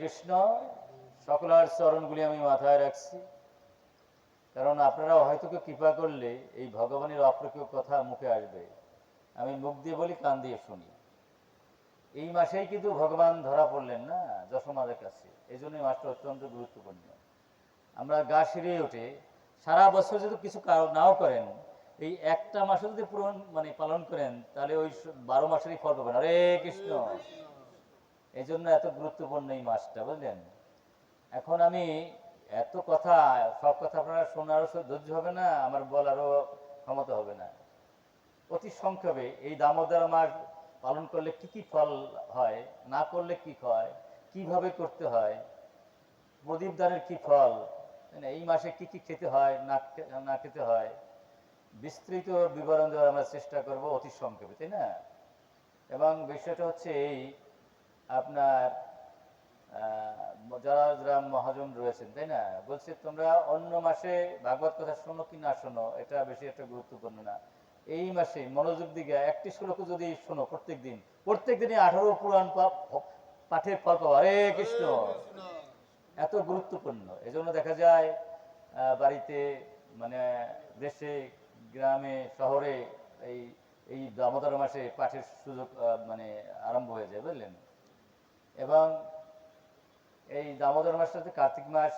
কৃষ্ণ সকলার চরণগুলি আমি মাথায় রাখছি। কারণ আপনারা হয়তো কৃপা করলে এই ভগবানের অপ্রকীয় কথা মুখে আসবে। আমি মুখ দিয়ে বলি, কান দিয়ে শুনি। এই মাসেই কিন্তু ভগবান ধরা পড়লেন না, যশোমাদের কাছে। এই জন্য মাসটা অত্যন্ত গুরুত্বপূর্ণ। আমরা গা সিঁড়ে ওঠে সারা বছর যদি কিছু নাও করেন, এই একটা মাসে যদি পূরণ মানে পালন করেন, তাহলে ওই বারো মাসেরই ফল পাবেন। হরে কৃষ্ণ। এই জন্য এত গুরুত্বপূর্ণ এই মাসটা, বুঝলেন? এখন আমি এত কথা, সব কথা আপনারা শোনারও ধৈর্য হবে না, আমার বলারও ক্ষমতা হবে না। অতি সংক্ষেপে, এই দামোদর মাস পালন করলে কি কি ফল হয়, না করলে কি হয়, কীভাবে করতে হয়, প্রদীপ দানের কি ফল তাই এই মাসে কি কি খেতে হয়, না না খেতে হয়, বিস্তৃত বিবরণ দেওয়ার আমরা চেষ্টা করব অতি সংক্ষেপে, তাই না? এবং বিষয়টা হচ্ছে এই আপনার যারা মহাজন রয়েছেন, তাই না? বলছে, তোমরা অন্য মাসে ভাগবত কথা শোনো কি না শোনো, এটা বেশি একটা গুরুত্বপূর্ণ না। এই মাসে মনোযোগ দিকে একটি শ্লোক যদি শোনো প্রত্যেক দিন, প্রত্যেক দিনই আঠারো পুরাণ পাঠের ফল পাবো। হরে কৃষ্ণ। এত গুরুত্বপূর্ণ। এজন্য দেখা যায় বাড়িতে মানে দেশে, গ্রামে, শহরে এই এই দামোদর মাসে পাঠের সুযোগ মানে আরম্ভ হয়ে যায়, বুঝলেন? এবং এই দামোদর মাসটাতে কার্তিক মাস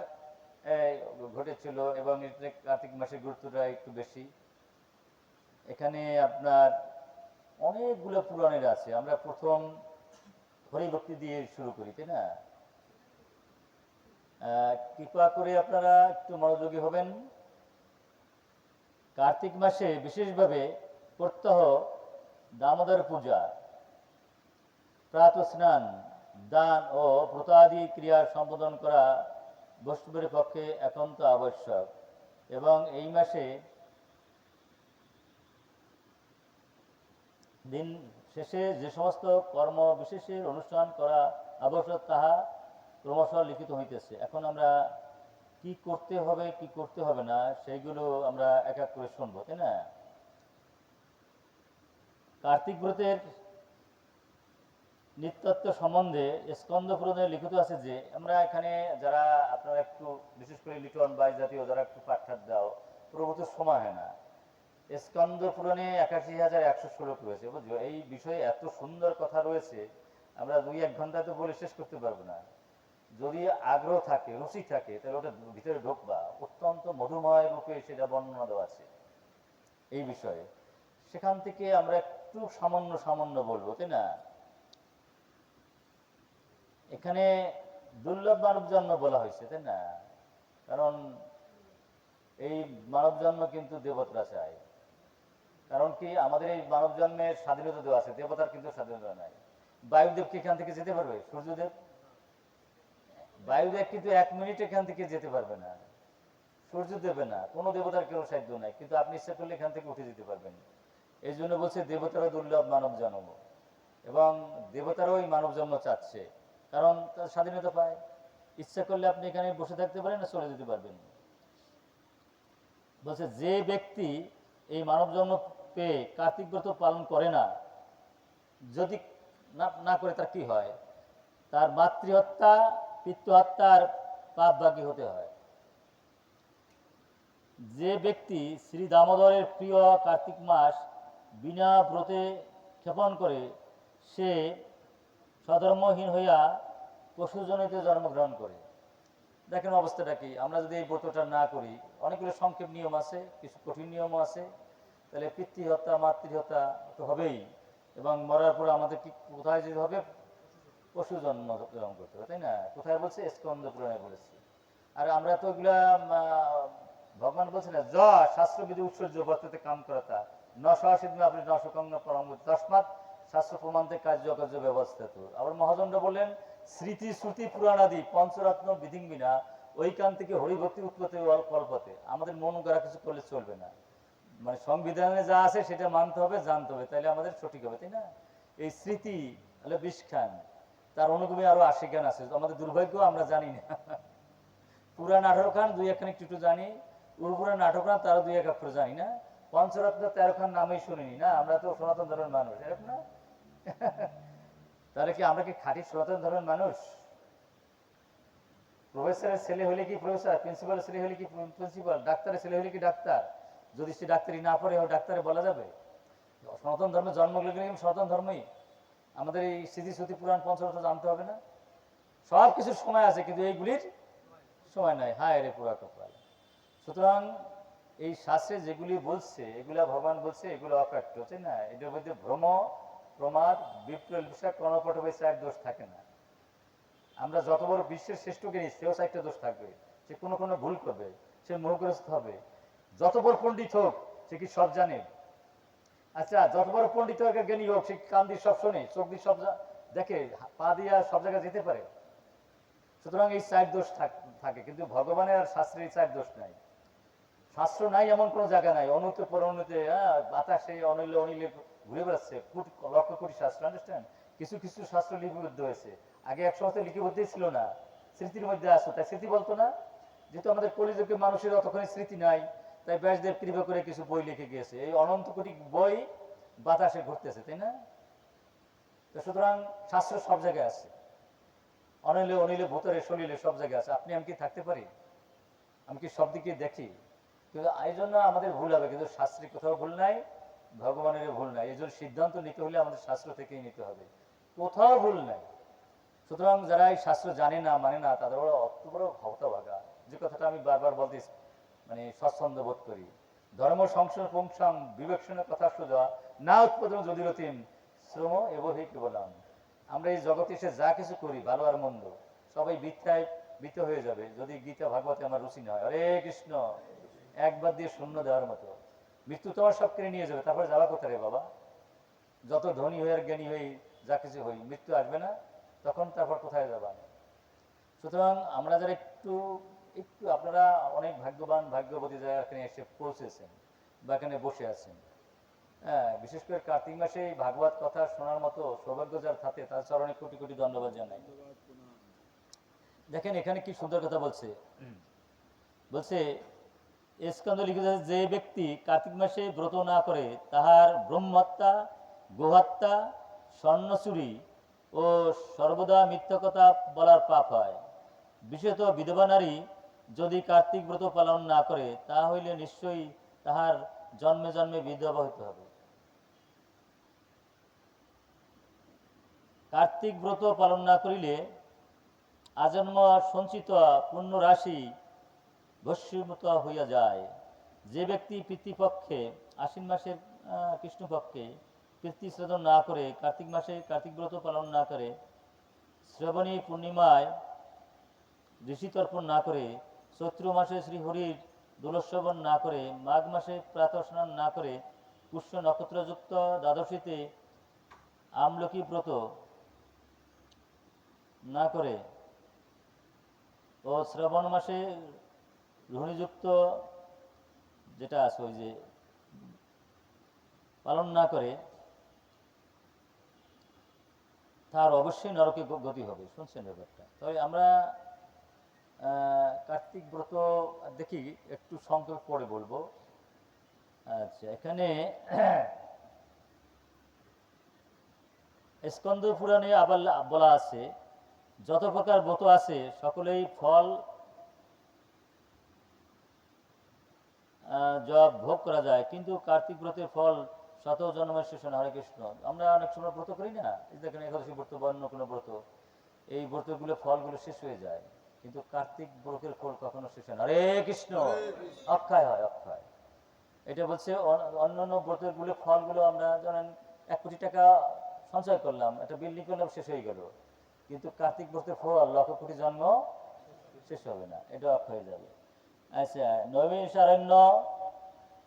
ঘটেছিল এবং কার্তিক মাসের গুরুত্বটা একটু বেশি। এখানে আপনার অনেকগুলো পুরাণের আছে। আমরা প্রথম হরিভক্তি দিয়ে শুরু করি, তাই না? কৃপা করে আপনারা একটু মনোযোগী হবেন। কার্তিক মাসে বিশেষভাবে প্রত্যহ দামোদর পূজা প্রাত স্নান দান ও ব্রতাদি ক্রিয়া সম্বোধন করা বৈষ্ণবের পক্ষে একান্ত আবশ্যক। এবং এই মাসে দিন শেষে যে সমস্ত কর্ম বিশেষের অনুষ্ঠান করা আবশ্যক, তাহা ক্রমশ লিখিত হইতেছে। এখন আমরা কি করতে হবে, কি করতে হবে না, সেইগুলো আমরা এক এক করে শুনব, তাই না? কার্তিক ব্রতের নিত্যত্ব সম্বন্ধে স্কন্দ পুরাণে লিখিত আছে যে, আমরা এখানে যারা আপনারা একটু, বিশেষ করে লিটন বাই জাতীয় যারা একটু পাঠার দাও প্রভূত সময় হয় না। স্কন্দ পুরাণে একাশি হাজার একশো শ্লোক রয়েছে বুঝছ এই বিষয়ে এত সুন্দর কথা রয়েছে, আমরা দুই এক ঘণ্টা তো বলে শেষ করতে পারব না। যদি আগ্রহ থাকে, রুচি থাকে, তাহলে ওটা ভিতরে ঢোকবা। অত্যন্ত মধুময় রূপে সেটা বর্ণনা দেওয়া আছে এই বিষয়ে। সেখান থেকে আমরা একটু সামান্য সামান্য বলব, তাই না? এখানে দুর্লভ মানব জন্ম বলা হয়েছে, তাই না? কারণ এই মানব জন্ম কিন্তু দেবতারা চায় কারণ কি? আমাদের এই মানব জন্মের স্বাধীনতা দেওয়া আছে, দেবতার কিন্তু স্বাধীনতা নাই। বায়ুদেব কি এখান থেকে যেতে পারবে? সূর্যদেব? বায়ুদেব কিন্তু এক মিনিট এখান থেকে যেতে পারবে না। সূর্য দেবে না, কোনো দেবতার কেউ সাধ্য নাই। কিন্তু আপনি ইচ্ছা করলে এখান থেকে উঠে যেতে পারবেন। এই জন্য বলছে দেবতারা দুর্লভ মানব জন্ম। এবং দেবতারাও এই মানব জন্ম চাচ্ছে। কারণ তার স্বাধীনতা পায়। ইচ্ছা করলে আপনি এখানে বসে থাকতে পারেন না চলে যেতে পারবেন। বলছে, যে ব্যক্তি এই মানব জন্ম পেয়ে কার্তিক ব্রত পালন করে না, যদি না করে তার কি হয়? তার মাতৃহত্যা, পিতৃহত্যার পাপ বাকি হতে হয়। যে ব্যক্তি শ্রী দামোদরের প্রিয় কার্তিক মাস বিনা ব্রতে ক্ষেপণ করে, সে সধর্মহীন হইয়া পশুজনিতে জন্মগ্রহণ করে। দেখেন অবস্থাটা কি? আমরা যদি এই ব্রতটা না করি, অনেকগুলো সংক্ষেপ নিয়ম আছে, কিছু কঠিন নিয়মও আছে। তাহলে পিতৃহত্যা, মাতৃহত্যা তো হবেই। এবং মরার পরে আমাদের কি, কোথায় যেতে হবে? পশু জন্ম গ্রহণ করতে হবে, তাই না? কোথায় বলছে? স্কন্দ পুরাণে বলেছে। আর আমরা তো এগুলা ভগবান বলছে না য শাস্ত্রবিধি উৎসর্য বর্ততে কাম করতা ন সহসিদ্ধ আপনি ন সুকঙ্গ পরম তসমাৎ শাস্ত্র প্রমাণতে কার্য কার্য ব্যবস্থা তো। আবার মহাজনরা বললেন, স্মৃতি, শ্রুতি, পুরাণাদি, পঞ্চরত্ন, বিধিঙ্গিনা ওইখান থেকে হরিভক্তি উৎপত্তি কল্পতে আমাদের মন করা কিছু করলে চলবে না। মানে সংবিধানে যা আছে সেটা মানতে হবে, জানতে হবে তাহলে আমাদের সঠিক হবে, তাই না? এই স্মৃতি তাহলে বিষ খান তার অনুগমী আরও আশি খান আছে, আমাদের দুর্ভাগ্য আমরা জানি না। পুরাণ আঠারো খান, দুই একখান একটু জানি। উর্পুরাণ আঠারো খান, তারও দুই এক অক্ষর জানি না। পঞ্চরত্ন তেরো খান নামেই শুনিনি, না? আমরা তো সনাতন ধর্মের মানুষ, এরকম না? তাহলে কি আমরা কি খাঁটি সনাতন ধর্মের মানুষ? প্রফেসরের ছেলে হলে কি প্রফেসর? প্রিন্সিপালের ছেলে হলে কি প্রিন্সিপাল? ডাক্তারের ছেলে হলে কি ডাক্তার? যদি সে ডাক্তারি না পড়ে, ও ডাক্তারে বলা যাবে? সনাতন ধর্মে জন্মগ্রহণ করে সনাতন ধর্মই? আমাদের এই স্মৃতি শ্রুতি পুরাণ পঞ্চরথ জানতে হবে না? সব কিছুর সময় আছে, কিন্তু এইগুলির সময় নাই। হায় রে পুরা কপাল। সুতরাং এই শাস্ত্রে যেগুলি বলছে, এগুলা ভগবান বলছে, এগুলো অকাট্য, তাই না? এটার মধ্যে ভ্রম প্রমাদ বিপ্রল বিষয় কর্ণপট হয়েছে এক দোষ থাকে না। আমরা যত বড় বিশ্বের শ্রেষ্ঠ জ্ঞানী, সেও চারটা দোষ থাকবে। সে কোনো কোনো ভুল করবে, সে মোহগ্রস্ত হবে। যত বড় পণ্ডিত হোক, সে কি সব জানে? আচ্ছা যত বড় পণ্ডিত হোক জ্ঞানী হোক, সে কান দিয়ে সব শোনে? চোখ দিয়ে সব দেখে পা দিয়ে সব জায়গায় যেতে পারে? সুতরাং এই চার দোষ থাক- কিন্তু ভগবানের আর শাস্ত্রের চার দোষ নাই। শাস্ত্র নাই এমন কোনো জায়গা নাই। অনুতে পরনুতে হ্যাঁ বাতাসে, অনিলে অনিলে ঘুরে বেড়াচ্ছে কোটি- লক্ষ কোটি, শাস্ত্র আন্ডারস্ট্যান্ড কিছু কিছু শাস্ত্র লিপিবদ্ধ হয়েছে। আগে এক সময় তো লিপিবদ্ধই ছিল না, স্মৃতির মধ্যে আসতো তাই স্মৃতি বলতো না? যেহেতু আমাদের কলিযুগের মানুষের অতক্ষণে স্মৃতি নাই, তাই ব্যাসদেব কৃপা করে কিছু বই লিখে গিয়েছে। এই অনন্ত কোটি বই বাতাসে ঘুরতেছে, তাই না? তো সুতরাং শাস্ত্র সব জায়গায় আছে। অনিলে অনিলে, ভূতরে, সলিলে সব জায়গায় আছে। আপনি আমি কি থাকতে পারি? আমি কি সব দিকে দেখি? কিন্তু এই জন্য আমাদের ভুল হবে। কিন্তু শাস্ত্রে কোথাও ভুল নাই। ভগবানের ভুল নাই। এই জন্য সিদ্ধান্ত নিতে হলে আমাদের শাস্ত্র থেকেই নিতে হবে। কোথাও ভুল নাই। সুতরাং যারা এই শাস্ত্র জানে না মানে না, তাদের বড় অত বড় হতভাগা যে কথাটা আমি বারবার বলতে মানে স্বচ্ছন্দ বোধ করি। ধর্ম সংসার পুংসাং বিবেকশনের কথা সোজা, না উৎপাদন যদি রতিম শ্রম এব হি কেবলাম। আমরা এই জগতে এসে যা কিছু করি, ভালো আর মন্দ, সবাই বৃত্তায় বৃত হয়ে যাবে। যদি গীতা, ভাগবতে আমার রুচি না হয়। হরে কৃষ্ণ। একবার দিয়ে শূন্য দেওয়ার মতো। মৃত্যু তোমার সব কেড়ে নিয়ে যাবে, তারপরে যাওয়া কোথায় বাবা? যত ধনী হয়ে আর জ্ঞানী হই যা কিছু হই, মৃত্যু আসবে না, তখন তারপর কোথায় যাবা? সুতরাং আমরা যারা একটু একটু আপনারা অনেক ভাগ্যবান, ভাগ্যবতী যারা এখানে এসে পৌঁছেছেন বা এখানে বসে আছেন হ্যাঁ বিশেষ করে কার্তিক মাসে ভাগবত কথা শোনার মতো সৌভাগ্য যার থাকে, তার চরণে কোটি কোটি ধন্যবাদ জানাই। দেখেন এখানে কি সুন্দর কথা বলছে। বলছে স্কন্দ লিখেছে যে ব্যক্তি কার্তিক মাসে ব্রত না করে, তাহার ব্রহ্মহত্যা, গোহত্যা, স্বর্ণচুরি ও সর্বদা মিথ্যা কথা বলার পাপ হয়। বিশেষত বিধবা নারী যদি কার্তিক ব্রত পালন না করে তা হইলে নিশ্চয়ই তাহার জন্মে জন্মে বিধবা হইতে হবে। কার্তিক ব্রত পালন না করিলে আজন্ম সঞ্চিত পুণ্য রাশি ভস্মীভূত হইয়া যায়। যে ব্যক্তি পিতৃপক্ষে, আশ্বিন মাসের কৃষ্ণপক্ষে পিতৃশ্রোধন না করে, কার্তিক মাসে কার্তিক ব্রত পালন না করে, শ্রাবণী পূর্ণিমায় ঋষি তর্পণ না করে, চৈত্র মাসে শ্রীহরির দোলশ্রবণ না করে, মাঘ মাসে প্রাতঃ স্নান না করে, পুষ্য নক্ষত্রযুক্ত দ্বাদশীতে আমলকি ব্রত না করে ও শ্রাবণ মাসে রোহিণীযুক্ত যেটা আছে ওই যে পালন না করে, তার অবশ্যই নরকে গতি হবে, শুনছেন ব্যাপারটা? তবে আমরা কার্তিক ব্রত দেখি, একটু সংক্ষেপ পরে বলব। আচ্ছা এখানে স্কন্দ পুরাণে আবার বলা আছে, যত প্রকার ব্রত আছে, সকলেই ফল যা ভোগ করা যায় কিন্তু কার্তিক ব্রতের ফল শত জন্মের শেষ হরে কৃষ্ণ। আমরা অনেক সময় ব্রত করি না? দেখেন একাদশী ব্রত বা অন্য কোনো ব্রত এই ব্রতগুলো ফলগুলো শেষ হয়ে যায় কিন্তু কার্তিক ব্রতের ফল কখনো শেষ হয় না। হরে কৃষ্ণ! অক্ষয় হয় অক্ষয়। এটা বলছে অন- অন্যান্য ব্রতেরগুলো ফলগুলো আমরা জানেন এক কোটি টাকা সঞ্চয় করলাম একটা বিল্ডিং করলাম শেষ হয়ে গেল। কিন্তু কার্তিক ব্রতের ফল লক্ষ কোটি জন্ম শেষ হবে না এটা অক্ষয় হয়ে যাবে। আচ্ছা নবীশারণ্য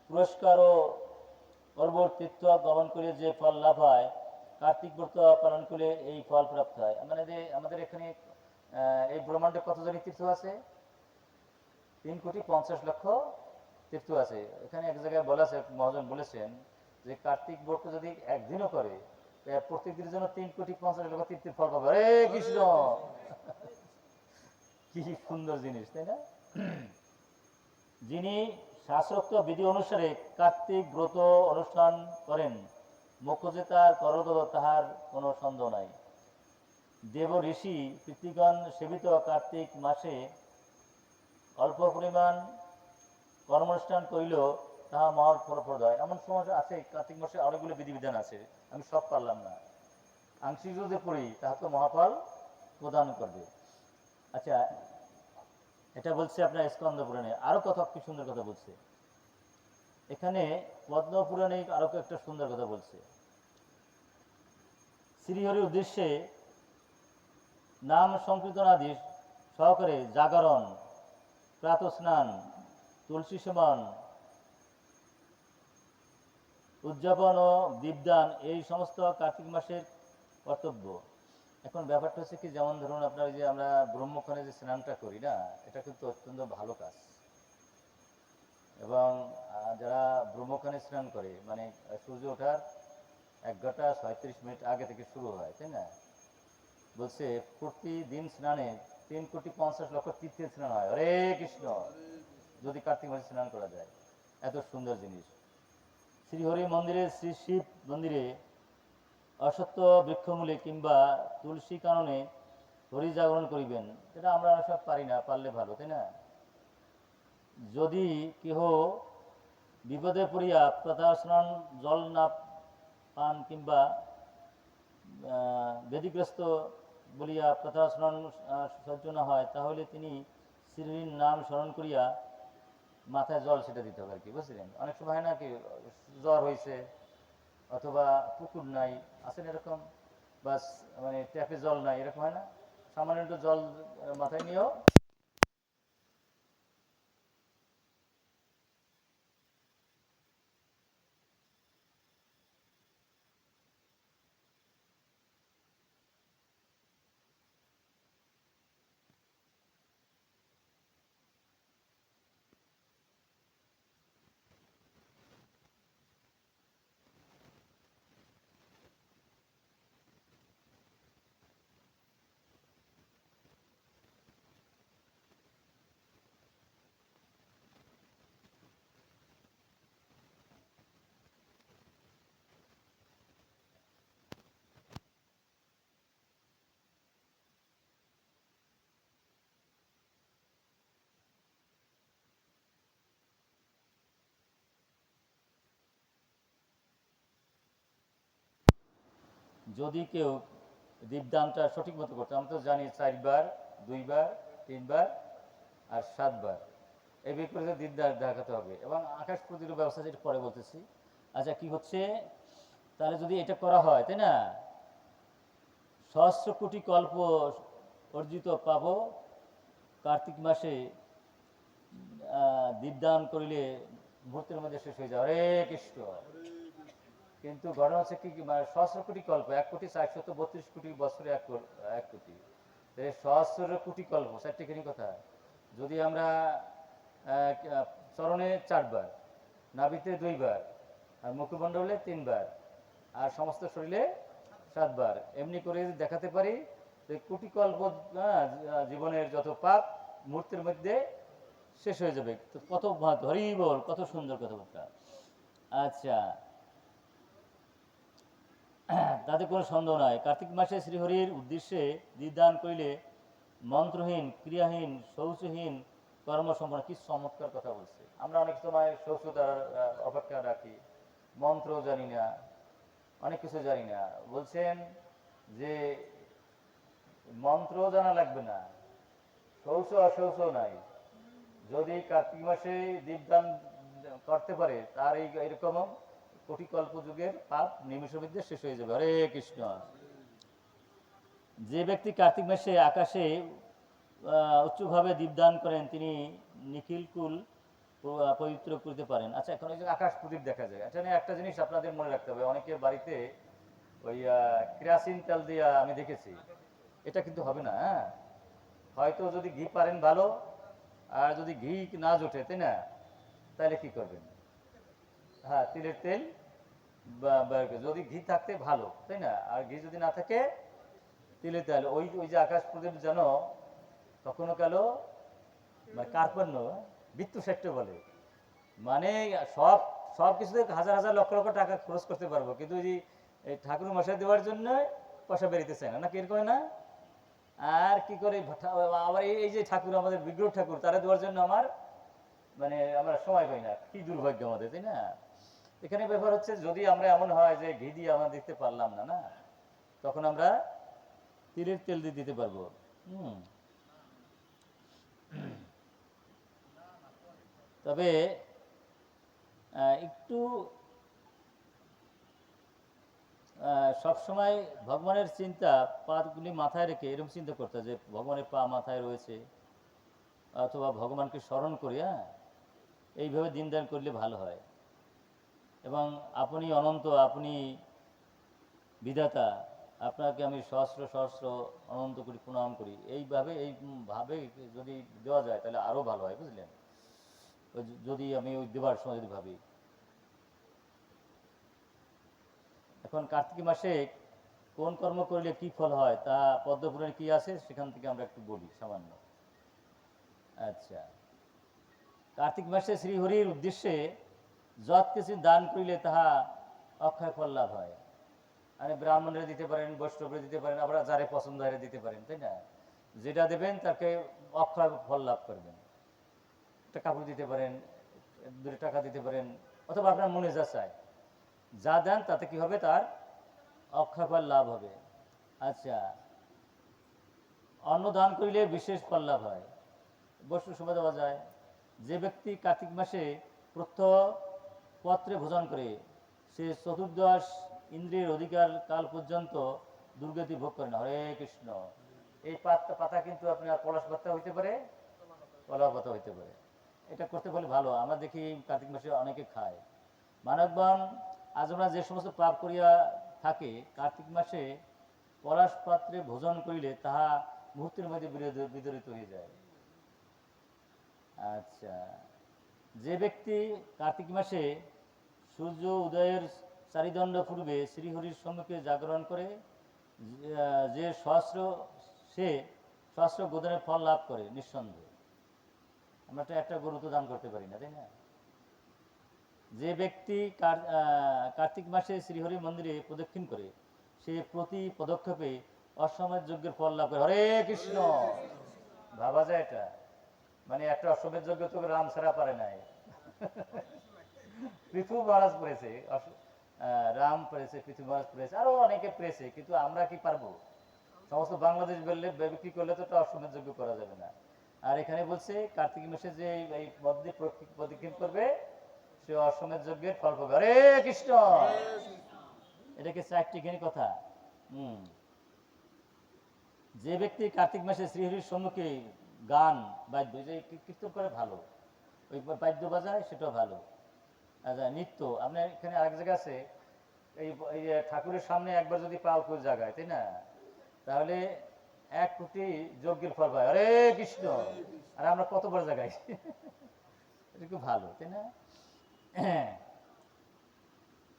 পুরস্কার ও পরবর্তীত্ব গমন করে যে ফল লাভ হয়, কার্তিক ব্রত পালন করে এই ফল প্রাপ্ত হয়। মানে যে আমাদের এখানে এই ব্রহ্মাণ্ডে কতজনই তীর্থ আছে? তিন কোটি পঞ্চাশ লক্ষ তীর্থ আছে। এখানে এক জায়গায় বলা আছে, মহাজন বলেছেন যে কার্তিক ব্রত যদি একদিনও করে, তো এর প্রত্যেক দিনের জন্য তিন কোটি পঞ্চাশ লক্ষ তীর্থের ফল পাবে। কৃষ্ণ! কি সুন্দর জিনিস, তাই না? যিনি শাস্ত্রোক্ত বিধি অনুসারে কার্তিক ব্রত অনুষ্ঠান করেন মুখ্য তার করদ তাহার কোনো সন্দেহ নাই। দেব ঋষি পিতৃগণ সেবিত কার্তিক মাসে অল্প পরিমাণ কর্মানুষ্ঠান করিল, তাহা মহার ফলপ্রদ হয়। এমন সময় আছে, কার্তিক মাসে অনেকগুলো বিধিবিধান আছে, আমি সব পারলাম না। আংশিক যদি পড়ি, তাহা তো মহাফল প্রদান করবে। আচ্ছা এটা বলছে আপনার স্কন্দ পুরাণে আরও কথা, কি সুন্দর কথা বলছে। এখানে পদ্ম পুরাণে আরও একটা সুন্দর কথা বলছে। শ্রীহরির উদ্দেশ্যে নাম সংকীর্তনাদি সহকারে জাগরণ, প্রাতঃস্নান, তুলসী সমান উদযাপন ও দীপদান এই সমস্ত কার্তিক মাসের কর্তব্য। এখন ব্যাপারটা হচ্ছে কি, যেমন ধরুন আপনার যে আমরা ব্রহ্মক্ষণে যে স্নানটা করি না, এটা কিন্তু অত্যন্ত ভালো কাজ। এবং যারা ব্রহ্মক্ষণে স্নান করে মানে সূর্য ওঠার এক ঘণ্টা ছয়ত্রিশ মিনিট আগে থেকে শুরু হয়, তাই না? বলছে, প্রতিদিন স্নানে তিন কোটি পঞ্চাশ লক্ষ তীর্থের স্নান হয়। হরে কৃষ্ণ! যদি কার্তিক মাসে স্নান করা যায়। এত সুন্দর জিনিস। শ্রীহরি মন্দিরে শ্রী শিব মন্দিরে অসত্য বৃক্ষমূলে কিংবা তুলসী কারণে হরি জাগরণ করিবেন এটা আমরা সব পারি না পারলে ভালো তাই না? যদি কেহ বিপদে পড়িয়া প্রথা স্নান জল না পান কিংবা আহ, ব্যাধিগ্রস্ত বলিয়া প্রথা স্নান আহ, সহ্য না হয় তাহলে তিনি শ্রীর নাম স্মরণ করিয়া মাথায় জল সেটা দিতে হবে আর কি বুঝলেন? অনেক সময় না কি জ্বর হয়েছে অথবা পুকুর নাই আছেন এরকম, বাস মানে ট্যাপে জল নাই, এরকম হয় না? সামান্য একটু জল মাথায় নিয়েও যদি কেউ দীপদানটা সঠিক মতো করতো, আমরা তো জানি চারবার, দুইবার, তিনবার আর সাতবার। এই করে দীপদান দেখাতে হবে। এবং আকাশ প্রতিরূপ ব্যবস্থা যেটা পরে বলতেছি আচ্ছা কি হচ্ছে? তাহলে যদি এটা করা হয়, তাই না? সহস্র কোটি কল্প অর্জিত পাবো। কার্তিক মাসে দীপদান করিলে মুহূর্তের মধ্যে শেষ হয়ে যায় হরে কৃষ্ণ। কিন্তু ঘটনা হচ্ছে কি মানে সহস্র কোটি কল্প, এক কোটি চারশত বত্রিশ কোটি বছরে এক এক কোটি। সহস্র কোটি কল্প চারটিখানি কথা। যদি আমরা চরণে চারবার, নাভিতে দুইবার, আর মুখমণ্ডলে তিনবার, আর সমস্ত শরীরে সাতবার, এমনি করে দেখাতে পারি কোটি কল্প জীবনের যত পাপ, মুহূর্তের মধ্যে শেষ হয়ে যাবে। কত হরি বল কত সুন্দর কথাবার্তা। আচ্ছা। তাতে কোনো সন্দেহ নাই। কার্তিক মাসে শ্রীহরির উদ্দেশ্যে দিদান করিলে মন্ত্রহীন, ক্রিয়াহীন, শৌচহীন কর্ম সম্পন্ন কি চমৎকার কথা বলছে। আমরা অনেক সময় শৌচতার অপেক্ষা রাখি। মন্ত্র জানি না, অনেক কিছু জানি না। বলছেন যে মন্ত্র জানা লাগবে না। শৌচ অশৌচ নাই। যদি কার্তিক মাসে দীপদান করতে পারে, তার এই এরকম কোটি কল্প যুগের পাপ নিমিষবিদ্যে শেষ হয়ে যাবে। হরে কৃষ্ণ। যে ব্যক্তি কার্তিক মাসে আকাশে উচ্চভাবে দীপদান করেন তিনি নিখিল কুল পবিত্র করতে পারেন। আচ্ছা এখন ওই যে আকাশ প্রদীপ দেখা যায় নিয়ে একটা জিনিস আপনাদের মনে রাখতে হবে। অনেকের বাড়িতে ওই আহ, কেরাসিন তেল দিয়ে আমি দেখেছি। এটা কিন্তু হবে না হ্যাঁ? হয়তো যদি ঘি পারেন ভালো আর যদি ঘি না জোটে তাই না? তাহলে কি করবেন? হ্যাঁ তিলের তেল যদি ঘি থাকতে ভালো, তাই না? আর ঘি যদি না থাকে তেল ওই ওই যে আকাশ প্রদীপ যেন কখনো কালো মানে কার্পণ্য বৃত্ত সেট্ট বলে। মানে সব সব কিছুতে হাজার হাজার লক্ষ লক্ষ টাকা খরচ করতে পারব। কিন্তু যে এই ঠাকুর মশাই দেওয়ার জন্য পয়সা বেরিতে চায় না। না কি এরকম হয় না? আর কি করে আবার এই যে ঠাকুর, আমাদের বিগ্রহ ঠাকুর, তারা দেওয়ার জন্য আমার মানে আমরা সময় পাই না। কি দুর্ভাগ্য আমাদের, তাই না? এখানে ব্যাপার হচ্ছে, যদি আমরা এমন হয় যে ঘি দিয়ে আমরা দিতে পারলাম না না? তখন আমরা তিলের তেল দিয়ে দিতে পারব। হুম। তবে একটু সবসময় ভগবানের চিন্তা পাগুলি মাথায় রেখে এরকম চিন্তা করতে যে ভগবানের পা মাথায় রয়েছে, অথবা ভগবানকে স্মরণ করি হ্যাঁ? এইভাবে দিনদান করলে ভালো হয়। এবং আপনি অনন্ত, আপনি বিধাতা, আপনাকে আমি সহস্র সহস্র অনন্ত করি প্রণাম করি। এইভাবে, এই ভাবে যদি দেওয়া যায়, তাহলে আরও ভালো হয়, বুঝলেন? যদি আমি ওই দেবার সময় যদি ভাবি। এখন কার্তিক মাসে কোন কর্ম করলে কি ফল হয়, তা পদ্মপুরাণে কি আছে, সেখান থেকে আমরা একটু বলি, সামান্য। আচ্ছা। কার্তিক মাসে শ্রীহরির উদ্দেশ্যে যত কিছু দান করিলে তাহা অক্ষয় ফল লাভ হয়। মানে ব্রাহ্মণরা দিতে পারেন, বৈষ্ণবরা দিতে পারেন, আবার যারে পছন্দ হয় দিতে পারেন, তাই না? যেটা দেবেন তাকে অক্ষয় ফল লাভ করবেন। একটা কাপড় দিতে পারেন দুটো টাকা দিতে পারেন, অথবা আপনার মনে যা চায়। যা দেন তাতে কি হবে তার? অক্ষয় ফল লাভ হবে। আচ্ছা অন্ন দান করিলে বিশেষ ফল লাভ হয়। বস্তু সময় দেওয়া যায়, যে ব্যক্তি কার্তিক মাসে প্রত্যহ পত্রে ভোজন করে সে চতুর্দশ ইন্দ্রিয়ের অধিকার কাল পর্যন্ত দুর্গতি ভোগ করে না হরে কৃষ্ণ। এই পাতা পাতা কিন্তু আপনার পলাশ পাতা হইতে পারে কলা পাতা হইতে পারে। এটা করতে পারলে ভালো। আমরা দেখি কার্তিক মাসে অনেকে খায়। মানবগণ আজ আমরা যে সমস্ত পাপ করিয়া থাকে, কার্তিক মাসে পলাশ পাত্রে ভোজন করিলে তাহা মুহূর্তের মধ্যে বিদরিত হয়ে যায়। আচ্ছা। যে ব্যক্তি কার্তিক মাসে সূর্য উদয়ের চারিদণ্ড পূর্বে শ্রীহরির সম্মুখে জাগরণ করে, যে- সহস্র, সে সহস্র গোদানের ফল লাভ করে নিঃসন্দেহে। আমরা তো একটা গরু তো দান করতে পারি না, তাই না? যে ব্যক্তি কার্তিক মাসে শ্রীহরি মন্দিরে প্রদক্ষিণ করে, সে প্রতি পদক্ষেপে অসমের যজ্ঞের ফল লাভ করে। হরে কৃষ্ণ! ভাবা যায় এটা। মানে একটা অশ্বমেধ যজ্ঞ তো রাম ছাড়া পারে নাই। পৃথু মহারাজ পড়েছে রাম পড়েছে পৃথু মহারাজ পড়েছে, আরও অনেকে পড়েছে, কিন্তু আমরা কি পারব? সমস্ত বাংলাদেশ বললে বিক্রি করলে তো অশ্বমেধ যজ্ঞ করা যাবে না। আর এখানে বলছে, কার্তিক মাসে যে এই- পদে প্রদক্ষিণ করবে, সে অশ্বমেধ যজ্ঞের ফল পাবে। হরে কৃষ্ণ! এটাকে চারটিখানি কথা? হম। যে ব্যক্তি কার্তিক মাসে শ্রীহরির সম্মুখে গান বাদ্য, যে কীর্তন করে ভালো, ওই বাদ্য বাজায়, সেটাও ভালো। আচ্ছা নৃত্য। আপনার এখানে আরেক জায়গা আছে, এই ঠাকুরের সামনে একবার যদি পাও কেউ জায়গায় তাই না? তাহলে এক কোটি যজ্ঞের ফল পায়। হরে কৃষ্ণ! আর আমরা কতবার জায়গায় এটা খুব ভালো, তাই না?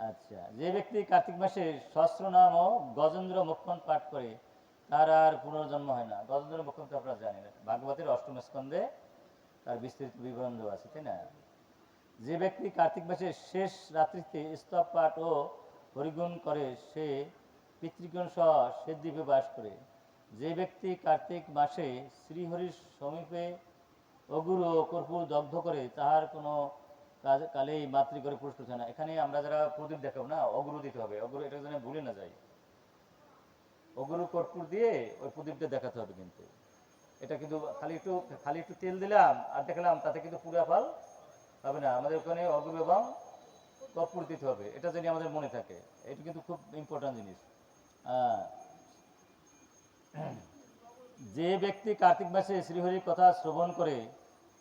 আচ্ছা যে ব্যক্তি কার্তিক মাসে সহস্র নাম ও গজেন্দ্র মুখ্যন পাঠ করে, তার আর পুনর্জন্ম হয় না। গজেন্দ্র মুখ্যন তো আপনারা জানেন, ভাগবতের অষ্টম স্কন্ধে তার বিস্তৃত বিবরণ দেওয়া আছে, তাই না? যে ব্যক্তি কার্তিক মাসের শেষ রাত্রিতে স্তব পাঠ ও হরিগুণ করে, সে পিতৃগণ সহ সে দ্বীপে বাস করে। যে ব্যক্তি কার্তিক মাসে শ্রীহরির সমীপে অগুরু ও কর্পূর দগ্ধ করে, তাহার কোনো কাজ, কালেই মাতৃ করে পুরস্কৃত হয় না। এখানে আমরা যারা প্রদীপ দেখাবো না, অগুরু দিতে হবে। অগুরু এটা যেন ভুলে না যায়। অগুরু কর্পূর দিয়ে ওই প্রদীপটা দেখাতে হবে কিন্তু। এটা কিন্তু খালি একটু খালি একটু তেল দিলাম আর দেখালাম, তাতে কিন্তু পুরা ফল হবে না, আমাদের ওখানে অগুরু এবং কর্পূর দিতে হবে, এটা যেন আমাদের মনে থাকে। এটা কিন্তু খুব ইম্পর্ট্যান্ট জিনিস। যে ব্যক্তি কার্তিক মাসে শ্রীহরির কথা শ্রবণ করে,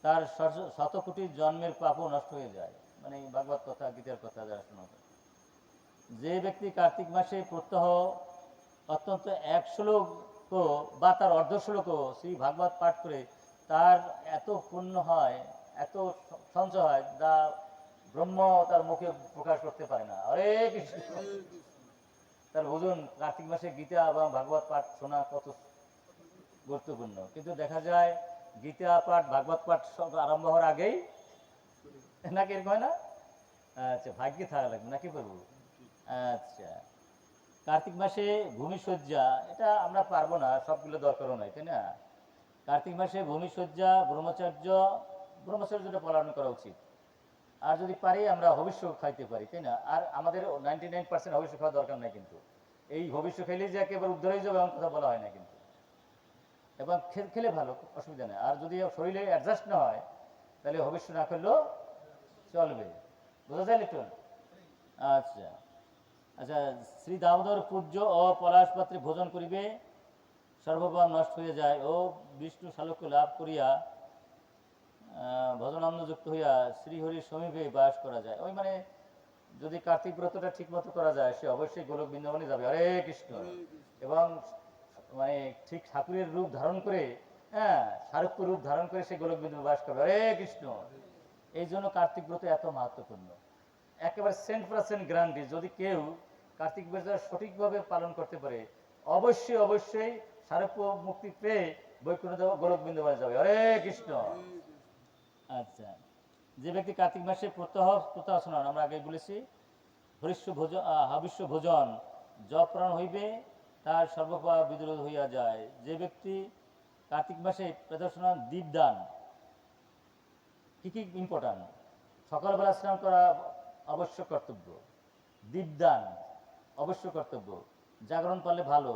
তার শত- শত কোটি জন্মের পাপও নষ্ট হয়ে যায়। মানে ভাগবত কথা, গীতার কথা যারা শোনা। যে ব্যক্তি কার্তিক মাসে প্রত্যহ অত্যন্ত এক শ্লোক বা তার অর্ধ শ্লোক শ্রী ভাগবত পাঠ করে, তার এত পুণ্য হয় এত সঞ্চয় হয় যা ব্রহ্ম তার মুখে প্রকাশ করতে পারে না। কৃষ্ণ। তার বুঝুন কার্তিক মাসে গীতা এবং ভাগবত পাঠ শোনা কত গুরুত্বপূর্ণ। কিন্তু দেখা যায়, গীতা পাঠ, ভাগবত পাঠ সব আরম্ভ হওয়ার আগেই নাকি এরকম হয় না? আচ্ছা ভাগ্যে থাকা লাগবে নাকি বলব আচ্ছা। কার্তিক মাসে ভূমিসজ্জা, এটা আমরা পারব না, সবগুলো দরকারও নাই, তাই না? কার্তিক মাসে ভূমিসজ্জা, ব্রহ্মচর্য ব্রহ্মচর্যটা পালন করা উচিত। আর যদি পারি, আমরা ভবিষ্য খাইতে পারি, তাই না? আর আমাদের নাইনটি নাইন পার্সেন্ট ভবিষ্য খাওয়া দরকার নাই কিন্তু। এই ভবিষ্য খেলে যে একেবারে উদ্ধার হয়ে যাবে এমন কথা বলা হয় না কিন্তু। এবং খেলে ভালো অসুবিধা নেই। আর যদি শরীরে অ্যাডজাস্ট না হয়, তাহলে ভবিষ্য না করলেও চলবে। বোঝা যায় লিটন আচ্ছা। আচ্ছা শ্রী দামোদর পূজ্য ও পলাশ পাত্রে ভোজন করিবে। সর্বভাব নষ্ট হয়ে যায়। ও বিষ্ণু শালক্য লাভ করিয়া আহ, ভজনানন্দযুক্ত হইয়া শ্রীহরির সমীপে বাস করা যায়। ওই মানে যদি কার্তিক ব্রতটা ঠিক মতো করা যায় সে অবশ্যই গোলক বৃন্দাবনে যাবে। হরে কৃষ্ণ। এবং মানে ঠিক ঠাকুরের রূপ ধারণ করে হ্যাঁ শারুক্য রূপ ধারণ করে সে গোলক বৃন্দাবনে বাস করবে। হরে কৃষ্ণ। এই জন্য কার্তিক ব্রত এত মাহাত্মপূর্ণ একেবারে সেন্ট পার্সেন্ট গ্যারান্টি যদি কেউ কার্তিক ব্রত সঠিকভাবে পালন করতে পারে অবশ্যই অবশ্যই সারপ্য মুক্তি পেয়ে বৈকুণ্ঠ গোলক বৃন্দাবনে যাবে। হরে কৃষ্ণ। আচ্ছা। যে ব্যক্তি কার্তিক মাসে প্রত্যহ প্রত্যহ শোনান, আমরা আগে বলেছি হরিষ্য ভোজন হাবিষ্য ভোজন জপ প্রাণ হইবে, তার সর্বপা বিদ্রোধ হইয়া যায়। যে ব্যক্তি কার্তিক মাসে প্রদর্শন দীপদান, কি কি ইম্পর্ট্যান্ট সকালবেলা স্নান করা অবশ্য কর্তব্য। দীপদান অবশ্য কর্তব্য। জাগরণ পারলে ভালো।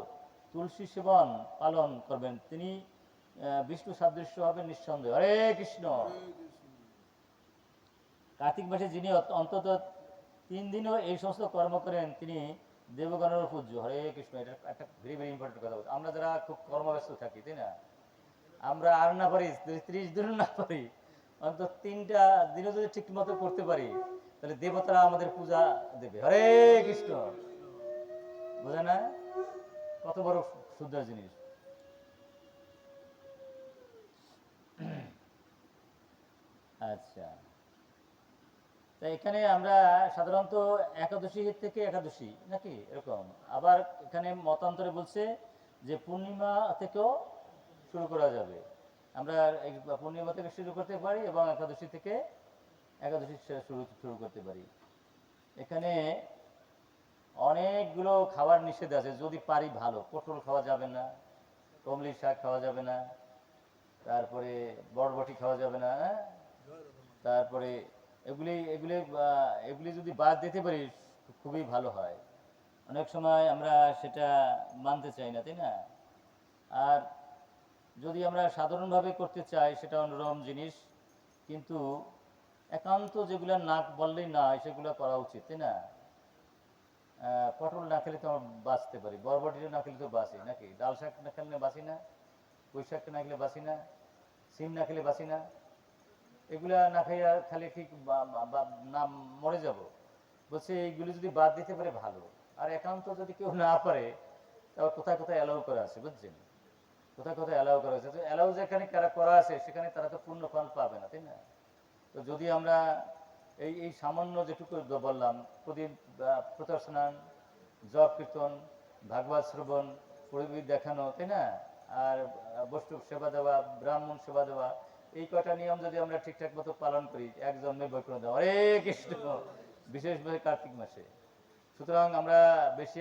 তুলসী সেবন পালন করবেন। তিনি বিষ্ণু সাদৃশ্য হবেন নিঃসন্দেহ। হরে কৃষ্ণ। কার্তিক মাসে যিনি অন্তত তিন দিনও এই সমস্ত কর্ম করেন, তিনি দেবগণের পূজ্য। হরে কৃষ্ণ, এটা একটা ভেরি ভেরি ইম্পর্টেন্ট কথা বলছি। আমরা যারা খুব কর্মব্যস্ত থাকি, তাই না? আমরা আর না পারি, ত্রিশ দিনও না পারি, অন্তত তিনটা দিনও যদি ঠিক মতো করতে পারি, তাহলে দেবতারা আমাদের পূজা দেবে। হরে কৃষ্ণ। বোঝে না? কত বড় শুদ্ধ জিনিস। আচ্ছা। তা এখানে আমরা সাধারণত একাদশী থেকে একাদশী, নাকি এরকম? আবার এখানে মতান্তরে বলছে যে পূর্ণিমা থেকেও শুরু করা যাবে। আমরা পূর্ণিমা থেকে শুরু করতে পারি এবং একাদশী থেকে একাদশী শুরু শুরু করতে পারি। এখানে অনেকগুলো খাবার নিষেধ আছে। যদি পারি ভালো, পটল খাওয়া যাবে না, কমলি শাক খাওয়া যাবে না, তারপরে বরবটি খাওয়া যাবে না হ্যাঁ? তারপরে এগুলি এগুলি এগুলি যদি বাদ দিতে পারি, খুবই ভালো হয়। অনেক সময় আমরা সেটা মানতে চাই না, তাই না? আর যদি আমরা সাধারণভাবে করতে চাই, সেটা অন্যরকম জিনিস, কিন্তু একান্ত যেগুলো না বললেই না সেগুলো করা উচিত, তাই না? পটল না খেলে তো আমরা বাঁচতে পারি বরবটিটা না খেলে তো বাঁচি নাকি? ডাল শাক না খেলে বাঁচি না, পুঁই শাক না খেলে বাঁচি না, সিম না খেলে বাঁচি না। এগুলা না খাইয়া খালি ঠিক না মরে যাব। বলছে, এইগুলি যদি বাদ দিতে পারে, ভালো। আর একান্ত যদি কেউ না পারে তাহলে কোথায় কোথায় অ্যালাউ করা আছে, বুঝছেন? কোথায় কোথায় অ্যালাউ করা আছে? তো অ্যালাউ যেখানে কারা করা আছে, সেখানে তারা তো পূর্ণ ফল পাবে না, তাই না? তো যদি আমরা এই এই সামান্য যেটুকু বললাম, প্রদীপ প্রতাপ স্নান জপ কীর্তন, ভাগবত শ্রবণ পরিবিদ দেখানো, তাই না? আর বৈষ্ণব সেবা দেওয়া, ব্রাহ্মণ সেবা দেওয়া এই কটা নিয়ম যদি আমরা ঠিকঠাক মতো পালন করি এক জন্মে বৈকুণ্ঠ হরে কৃষ্ণ। বিশেষভাবে কার্তিক মাসে। সুতরাং আমরা বেশি